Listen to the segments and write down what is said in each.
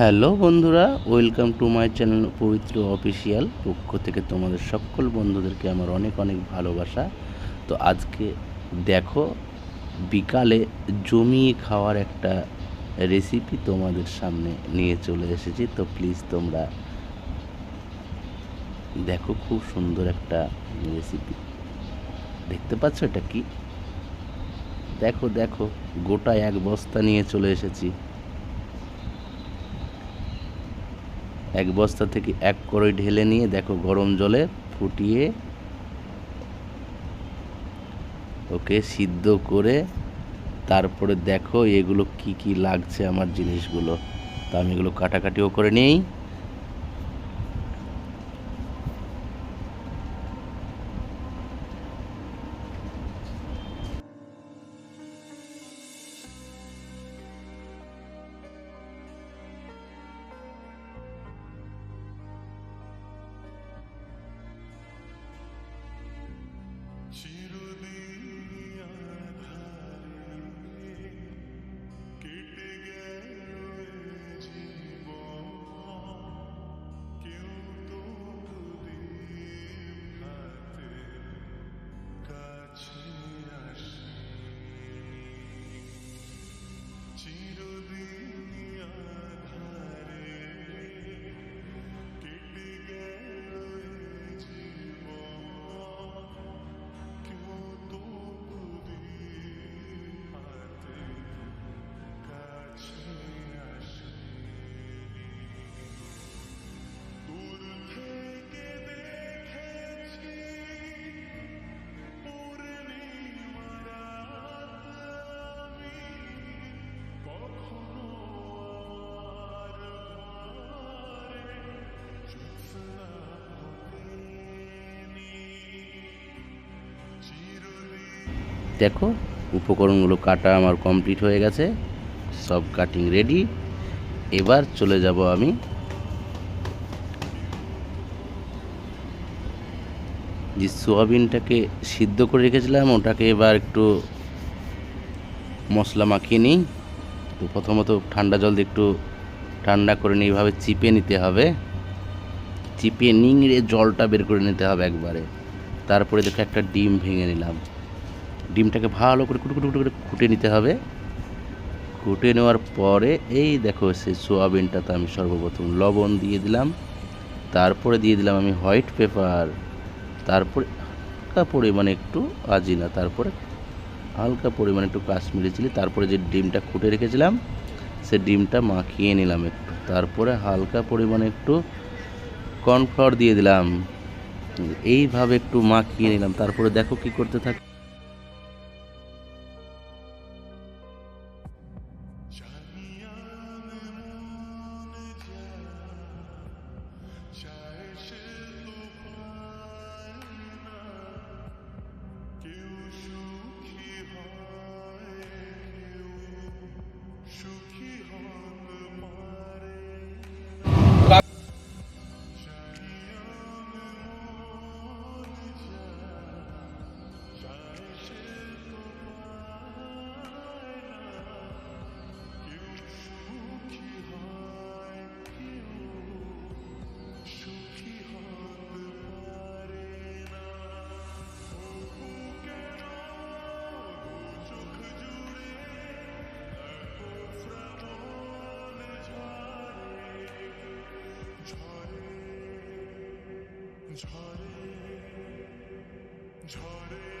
Hello বন্ধুরা, welcome to my channel Pabitra official পক্ষ থেকে তোমাদের সকল বন্ধুদেরকে আমার অনেক অনেক ভালোবাসা। তো আজকে দেখো, বিকালে জমিয়ে খাওয়ার একটা রেসিপি তোমাদের সামনে নিয়ে চলে এসেছি। তো প্লিজ তোমরা দেখো খুব সুন্দর একটা রেসিপি দেখতে পাচ্ছ এটা কি? দেখো দেখো গোটা এক বস্তা নিয়ে চলে এসেছি। এক বস্তা থেকে এক করে ঢেলে নিয়ে দেখো গরম জলে ফুটিয়ে ওকে সিদ্ধ করে তারপরে দেখো এগুলো কি কি লাগছে আমার জিনিসগুলো। তা আমি এগুলো কাটাকাটিও করে নিই। দেখো, উপকরণগুলো কাটা আমার কমপ্লিট হয়ে গেছে, সব কাটিং রেডি এবার চলে যাব আমি যে সোয়াবিনটাকে সিদ্ধ করে রেখেছিলাম, ওটাকে এবার একটু মশলা মাখিয়ে নিই। তো প্রথমত ঠান্ডা জল দিয়ে একটু ঠান্ডা করে নিয়ে এইভাবে চিপে নিতে হবে। চিপে নিংড়ে জলটা বের করে নিতে হবে একবারে। তারপরে দেখো একটা ডিম ভেঙে নিলাম। ডিমটাকে ভালো করে কুটু কুটু করে কুটে নিতে হবে। কুটে নেওয়ার পরে এই দেখো সেই সোয়াবিনটাতে আমি সর্বপ্রথম লবণ দিয়ে দিলাম। তারপরে দিয়ে দিলাম আমি হোয়াইট পেপার। তারপরে হালকা পরিমাণে একটু আজিনা, তারপরে হালকা পরিমাণে একটু কাশ্মীরি চিলি, তারপরে যে ডিমটা খুঁটে রেখেছিলাম, সে ডিমটা মাখিয়ে নিলাম একটু। তারপরে হালকা পরিমাণে একটু কর্নফ্লাওয়ার দিয়ে দিলাম। এইভাবে একটু মাখিয়ে নিলাম। তারপরে দেখো কি করতে থাকি It's heartache.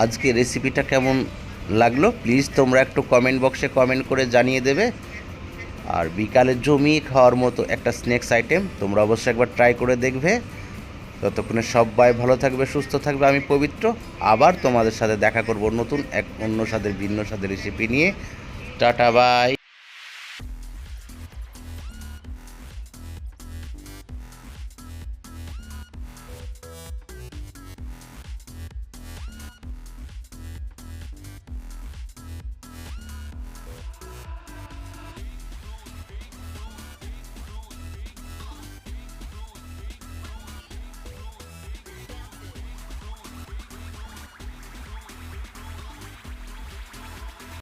আজকে রেসিপিটা কেমন লাগল প্লিজ তোমরা একটু কমেন্ট বক্সে কমেন্ট করে জানিয়ে দেবে। আর বিকালে জমিয়ে খাওয়ার মতো একটা স্ন্যাক্স আইটেম তোমরা অবশ্যই একবার ট্রাই করে দেখবে। ততক্ষণে সবাই ভালো থাকবে, সুস্থ থাকবে। আমি পবিত্র, আবার তোমাদের সাথে দেখা করব নতুন এক অন্য স্বাদের, ভিন্ন স্বাদের রেসিপি নিয়ে। Tata bye